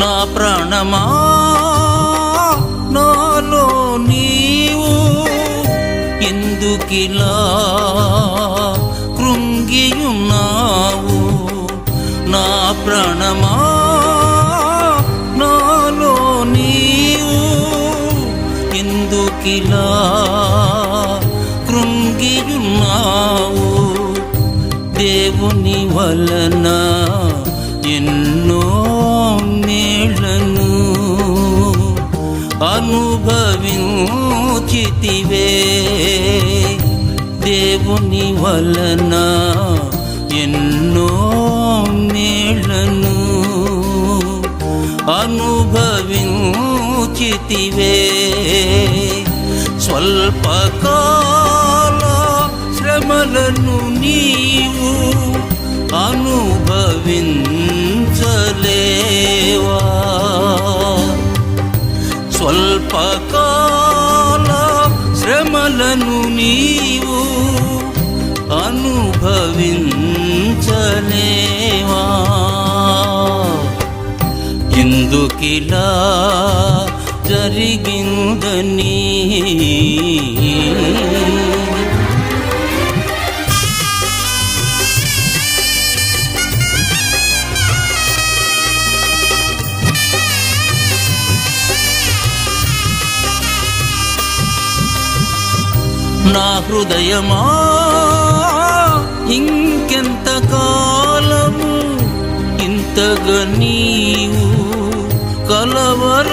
నా ప్రాణమా నాలో నీవు ఎందుకిలా కృంగియున్నావు? నా ప్రాణమా? నాలో నీవు ఎందుకిలా కృంగియున్నావు? దేవుని వలన ఎన్నో అనుభవించితివే. దేవుని వలన ఎన్నో మేళను అనుభవించితివే. స్వల్పకాల శ్రమలను నీవు అనుభవించలే. స్వల్పకాల శ్రమలను నీవు అనుభవించలేవా? ఎందుకిలా జరిగిందని నా హృదయమా? ఇంకెంత కాలము? ఇంతగా నీవు కలవరపడుదు.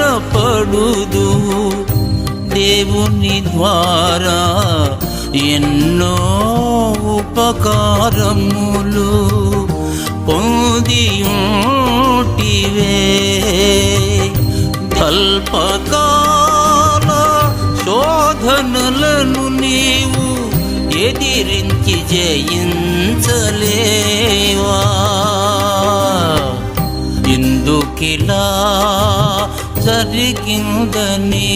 దేవుని ద్వారా ఎన్నో ఉపకారములు పొందియుంటివే. కల్పకాల శోధనలను నీవు ఎదిరించి జయించలేవా? ఎందుకిలా జరిగిందని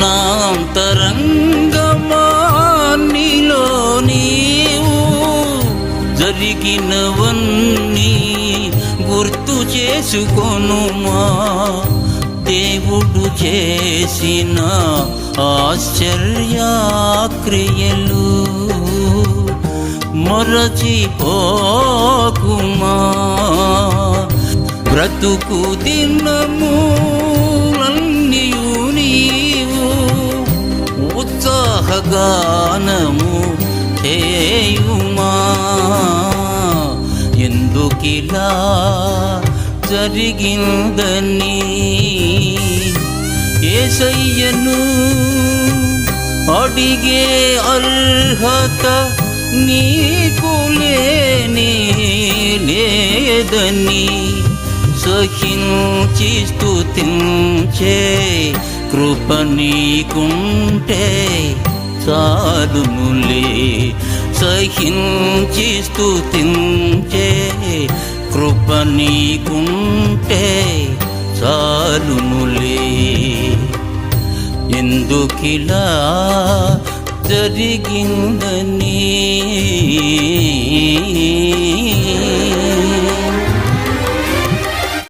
నా అంతరంగమా నీలో నీవు జరిగినవన్నీ గుర్తు చేసుకొనుమా. దేవుడు చేసిన ఆశ్చర్యక్రియలు మరచిపోకుమా. బ్రతుకు దినము ఉత్సాహగానము చేయుమా? ఎందుకిలా జరిగిందని ఏసయ్యను అడిగే అర్హత నీకు లేని లేదని సహించి స్థుతించే కృప నీకుంటే చాలునులే సహించి స్థుతించే కృప నీకుంటే చాలునులే ఎందుకిలా జరిగిందని?